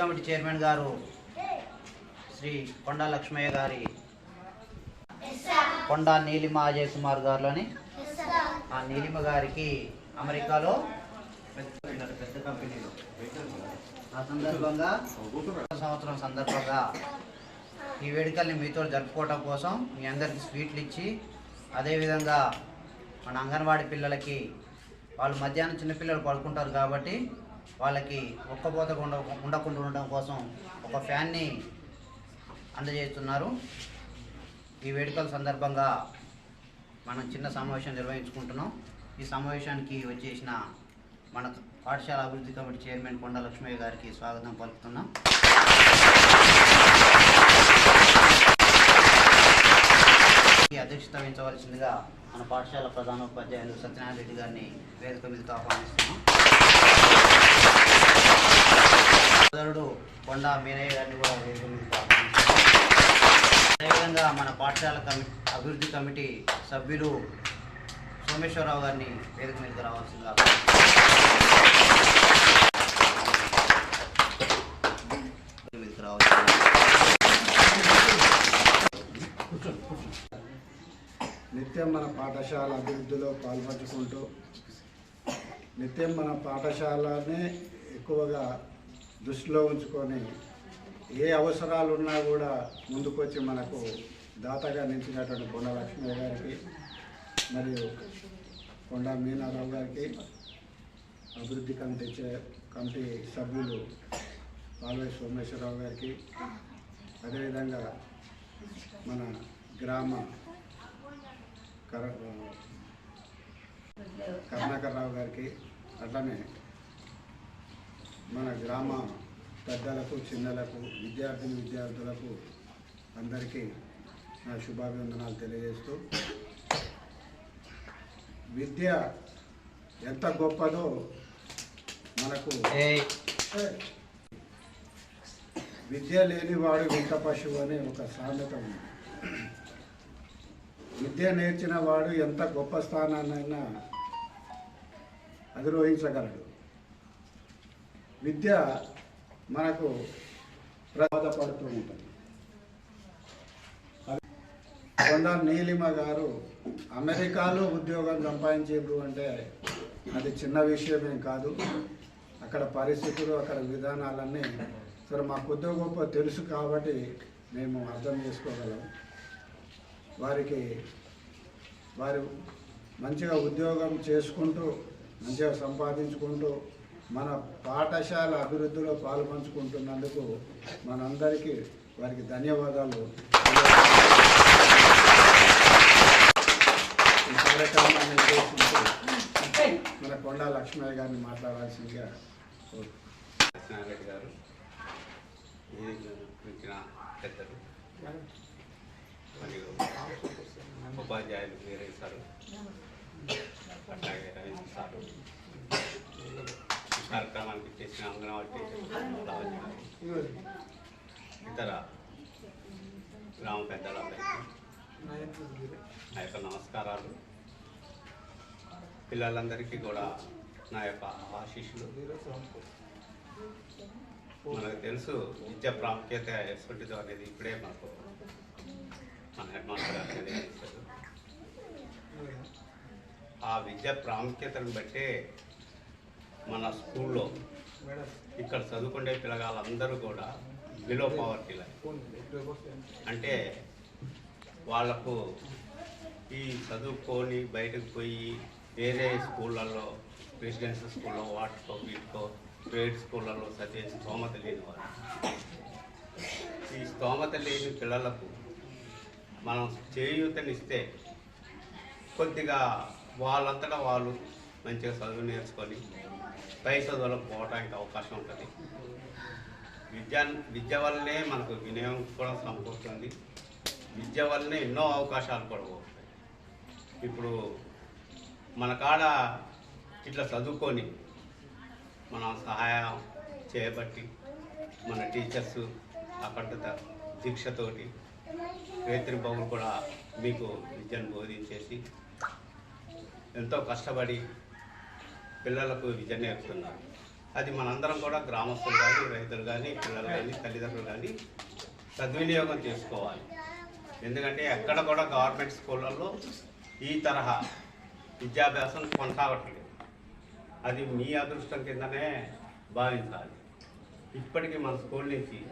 Committee chairman గారు శ్రీ కొండా లక్ష్మయ్య గారి కొండా నీలిమ అజయ్ కుమార్ గారులోని ఆ నీలిమ గారికి అమెరికాలో పెద్ద పెద్ద కంపెనీలో. ఆ సందర్భంగా సంవత్సరం సందర్భంగా ఈ వేడుకల్ని మీతో జరుపుకోవటం కోసం మీ అందరికి స్వీట్లు ఇచ్చి అదేవిధంగా మన అంగన్వాడీ పిల్లలకి వాళ్ళు మధ్యాహ్నం చిన్నపిల్లలు పడుకుంటారు కాబట్టి వాళ్ళకి ఒక్కపోత ఉండ ఉండకుండా ఉండడం కోసం ఒక ఫ్యాన్ని అందజేస్తున్నారు. ఈ వేడుకల సందర్భంగా మనం చిన్న సమావేశం నిర్వహించుకుంటున్నాం. ఈ సమావేశానికి వచ్చేసిన మన పాఠశాల అభివృద్ధి కమిటీ చైర్మన్ కొండ లక్ష్మయ్య గారికి స్వాగతం పలుకుతున్నాం. ఈ అధ్యక్షత వహించవలసిందిగా మన పాఠశాల ప్రధానోపాధ్యాయులు సత్యనారాయణ రెడ్డి గారిని వేదిక మీదకి ఆహ్వానిస్తున్నాం. కొండ మీరయ్య గారిని కూడా వేదిక మీదకి అదేవిధంగా మన పాఠశాల కమిటీ అభివృద్ధి కమిటీ సభ్యులు సోమేశ్వరరావు గారిని వేదిక మీదకి రావాల్సిందిగా వేదిక మీదకి రావాల్సిందిగా నిత్యం మన పాఠశాల అభివృద్ధిలో పాల్పంచుకుంటూ నిత్యం మన పాఠశాలనే ఎక్కువగా దృష్టిలో ఉంచుకొని ఏ అవసరాలు ఉన్నా కూడా ముందుకొచ్చి మనకు దాతగా నిలిచినటువంటి కొండ లక్ష్మయ్య గారికి మరియు కొండ మీనారావు గారికి అభివృద్ధి కమిటీ చే- కమిటీ సభ్యులు పాల్వే సోమేశ్వరరావు గారికి అదేవిధంగా మన గ్రామ కర కరుణాకర్రావు గారికి అట్లనే మన గ్రామ పెద్దలకు చిన్నలకు విద్యార్థిని విద్యార్థులకు అందరికీ నా శుభాభివందనాలు తెలియజేస్తూ విద్య ఎంత గొప్పదో మనకు విద్య లేనివాడు వింత పశువు అనే ఒక సామెత ఉంది. విద్య నేర్చిన వాడు ఎంత గొప్ప స్థానాన్నైనా అధిరోహించగలడు. విద్య మనకు ప్రమాదపడుతూ ఉంటుంది. కొండ నీలిమ గారు అమెరికాలో ఉద్యోగం సంపాదించేప్పుడు అంటే అది చిన్న విషయమేం కాదు. అక్కడ పరిస్థితులు అక్కడ విధానాలన్నీ సరే మా కొద్ది గొప్ప తెలుసు కాబట్టి మేము అర్థం చేసుకోగలం. వారికి వారు మంచిగా ఉద్యోగం చేసుకుంటూ మంచిగా సంపాదించుకుంటూ మన పాఠశాల అభివృద్ధిలో పాల్పంచుకుంటున్నందుకు మనందరికీ వారికి ధన్యవాదాలు. ఈ కార్యక్రమాన్ని ఉద్దేశించి మన కొండా లక్ష్మయ్య గారిని మాట్లాడాల్సిందిగా గారు ఇచ్చిన పెద్దలు మరియు ఉపాధ్యాయులు వేరే సారు అట్లాగే రవీంద్ర సారు. కార్యక్రమానికి చేసిన అంగన్వాడీ ఇతర గ్రామ పెద్దలందరికీ నా యొక్క నమస్కారాలు. పిల్లలందరికీ కూడా నా యొక్క ఆశీస్సులు. మనకు తెలుసు విద్య ప్రాముఖ్యత ఎటువంటిదో అనేది ఇప్పుడే మనకు మన హెడ్ మాస్టర్ ఆ విద్య ప్రాముఖ్యతను బట్టే మన స్కూల్లో ఇక్కడ చదువుకునే పిల్లగాళ్ళందరూ కూడా బిలో పవర్టీ లైన్ అంటే వాళ్ళకు ఈ చదువుకొని బయటకు పోయి వేరే స్కూళ్ళల్లో రెసిడెన్షియల్ స్కూల్లో వాటికో వీటికో ప్రైవేట్ స్కూళ్ళల్లో చదివే స్తోమత లేని వారు. ఈ స్తోమత లేని పిల్లలకు మనం చేయూతనిస్తే కొద్దిగా వాళ్ళంతటా వాళ్ళు మంచిగా చదువు నేర్చుకొని పై చదువులకు పోవడానికి అవకాశం ఉంటుంది. విద్య విద్య వల్లనే మనకు వినయం కూడా సమకూరుతుంది. విద్య వల్లనే ఎన్నో అవకాశాలు కూడా ఇప్పుడు మన కాడ ఇట్లా చదువుకొని మనం సహాయం చేయబట్టి మన టీచర్స్ అక్కడ దీక్షతోటి రైతుల కూడా మీకు విద్యను బోధించేసి ఎంతో కష్టపడి పిల్లలకు విద్య నేర్పుతున్నారు. అది మనందరం కూడా గ్రామస్తులు కానీ రైతులు కానీ పిల్లలు కానీ తల్లిదండ్రులు కానీ సద్వినియోగం చేసుకోవాలి. ఎందుకంటే ఎక్కడ కూడా గవర్నమెంట్ స్కూళ్ళల్లో ఈ తరహా విద్యాభ్యాసం కొనసాగట్లేదు. అది మీ అదృష్టం కిందనే భావించాలి. ఇప్పటికీ మన స్కూల్ నుంచి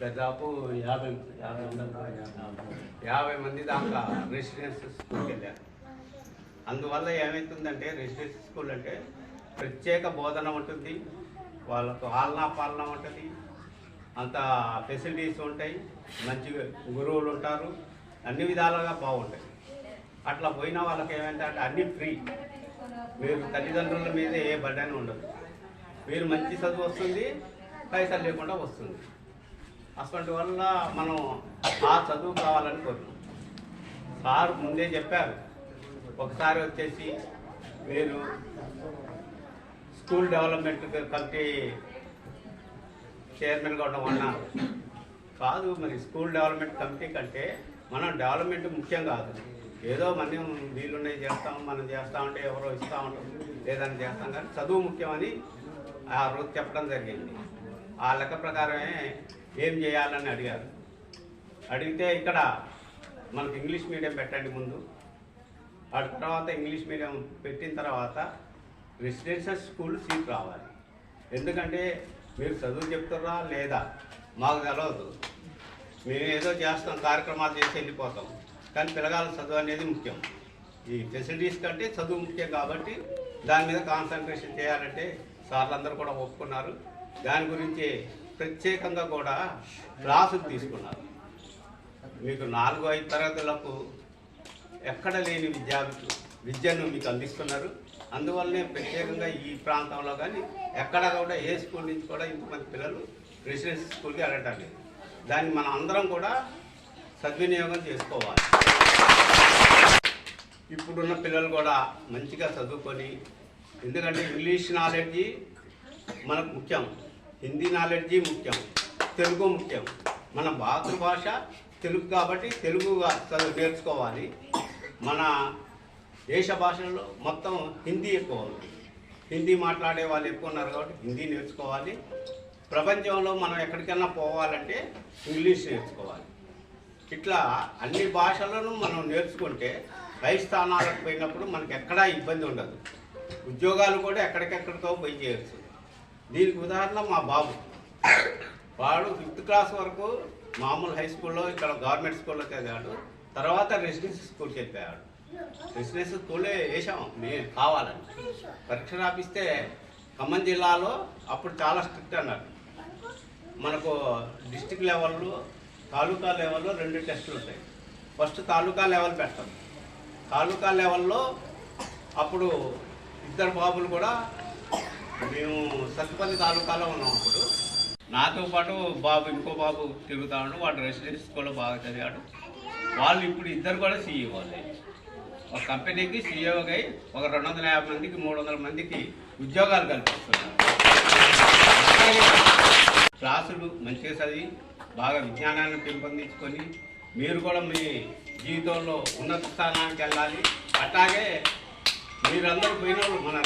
దాదాపు యాభై యాభై మంది- యాభై మంది దాకా రెసిడెన్షియల్ స్కూల్కి వెళ్ళారు. అందువల్ల ఏమవుతుందంటే రెసిడెన్షియల్ స్కూల్ అంటే ప్రత్యేక బోధన ఉంటుంది వాళ్ళకు ఆలనా పాలన ఉంటుంది అంత ఫెసిలిటీస్ ఉంటాయి మంచి గురువులు ఉంటారు అన్ని విధాలుగా బాగుంటాయి. అట్లా పోయిన వాళ్ళకి ఏమంటే అన్ని ఫ్రీ. మీరు తల్లిదండ్రుల మీద ఏ బడ్డని ఉండదు. మీరు మంచి చదువు వస్తుంది పైసలు లేకుండా వస్తుంది. అటువంటి వల్ల మనం ఆ చదువు కావాలని కోరుకున్నాం సార్ ముందే చెప్పారు ఒకసారి వచ్చేసి మీరు స్కూల్ డెవలప్మెంట్ కమిటీ చైర్మన్గా ఉండడం ఉన్నారు కాదు మరి స్కూల్ డెవలప్మెంట్ కమిటీ కంటే మనం డెవలప్మెంట్ ముఖ్యం కాదు. ఏదో మనం వీళ్ళున్నాయి చేస్తాం మనం చేస్తామంటే ఎవరో ఇస్తూ ఉంటాం లేదని చేస్తాం కానీ చదువు ముఖ్యమని ఆ రోజు చెప్పడం జరిగింది. ఆ లెక్క ప్రకారమే ఏం చేయాలని అడిగారు. అడిగితే ఇక్కడ మనకు ఇంగ్లీష్ మీడియం పెట్టండి ముందు. ఆ తర్వాత ఇంగ్లీష్ మీడియం పెట్టిన తర్వాత రెసిడెన్షియల్ స్కూల్ సీట్ రావాలి. ఎందుకంటే మీరు చదువు చెప్తారా లేదా మాకు తెలియదు మేము ఏదో చేస్తాం కార్యక్రమాలు చేసి వెళ్ళిపోతాం. కానీ పిల్లగాళ్ళ చదువు అనేది ముఖ్యం. ఈ ఫెసిలిటీస్ కంటే చదువు ముఖ్యం కాబట్టి దాని మీద కాన్సన్ట్రేషన్ చేయాలంటే సార్లందరూ కూడా ఒప్పుకున్నారు. దాని గురించి ప్రత్యేకంగా కూడా క్లాసులు తీసుకున్నారు. మీకు నాలుగు ఐదు తరగతులకు ఎక్కడ లేని విద్యా విద్యను మీకు అందిస్తున్నారు. అందువల్లనే ప్రత్యేకంగా ఈ ప్రాంతంలో కానీ ఎక్కడ కూడా ఏ స్కూల్ నుంచి కూడా ఇంతమంది పిల్లలు రెసిడెన్షియల్ స్కూల్కి వెళ్ళటం లేదు. దాన్ని మనం అందరం కూడా సద్వినియోగం చేసుకోవాలి. ఇప్పుడున్న పిల్లలు కూడా మంచిగా చదువుకొని ఎందుకంటే ఇంగ్లీష్ నాలెడ్జి మనకు ముఖ్యం. హిందీ నాలెడ్జి ముఖ్యం. తెలుగు ముఖ్యం. మన మాతృభాష తెలుగు కాబట్టి తెలుగు చదువు నేర్చుకోవాలి. మన దేశ భాషల్లో మొత్తం హిందీ ఎక్కువ ఉంది. హిందీ మాట్లాడే వాళ్ళు ఎక్కువ ఉన్నారు కాబట్టి హిందీ నేర్చుకోవాలి. ప్రపంచంలో మనం ఎక్కడికైనా పోవాలంటే ఇంగ్లీష్ నేర్చుకోవాలి. ఇట్లా అన్ని భాషలను మనం నేర్చుకుంటే పై స్థానాలకు పోయినప్పుడు మనకి ఎక్కడా ఇబ్బంది ఉండదు. ఉద్యోగాలు కూడా ఎక్కడికెక్కడితో పోయి చేయొచ్చు దీనికి ఉదాహరణ మా బాబు. వాడు ఫిఫ్త్ క్లాస్ వరకు మామూలు హై స్కూల్లో ఇక్కడ గవర్నమెంట్ స్కూల్లో చదివాడు తర్వాత రెసిడెన్సీ స్కూల్కి వెళ్ళిపోయాడు రెసిడెన్సీ స్కూలే వేసాం మేము కావాలని. పరీక్ష రాపిస్తే ఖమ్మం జిల్లాలో అప్పుడు చాలా స్ట్రిక్ట్ అన్నారు. మనకు డిస్టిక్ లెవెల్లో తాలూకా లెవెల్లో రెండు టెస్టులు ఉంటాయి. ఫస్ట్ తాలూకా లెవెల్ పెడతాం తాలూకా లెవెల్లో అప్పుడు ఇద్దరు బాబులు కూడా మేము సత్తుపల్లి తాలూకాలో ఉన్నాం అప్పుడు. నాతో పాటు బాబు ఇంకో బాబు తిరుగుతాడు. వాడు రెసిడెన్స్ స్కూల్లో బాగా చదివాడు. వాళ్ళు ఇప్పుడు ఇద్దరు కూడా సీఈఓ వాళ్ళే. ఒక కంపెనీకి సీఈఓగా ఒక రెండు వందల యాభై మందికి మూడు వందల మందికి ఉద్యోగాలు కల్పిస్తున్నారు. క్లాసులు మంచిగా చదివి బాగా విజ్ఞానాన్ని పెంపొందించుకొని మీరు కూడా మీ జీవితంలో ఉన్నత స్థానానికి వెళ్ళాలి. అట్లాగే మీరందరూ పోయిన వాళ్ళు మన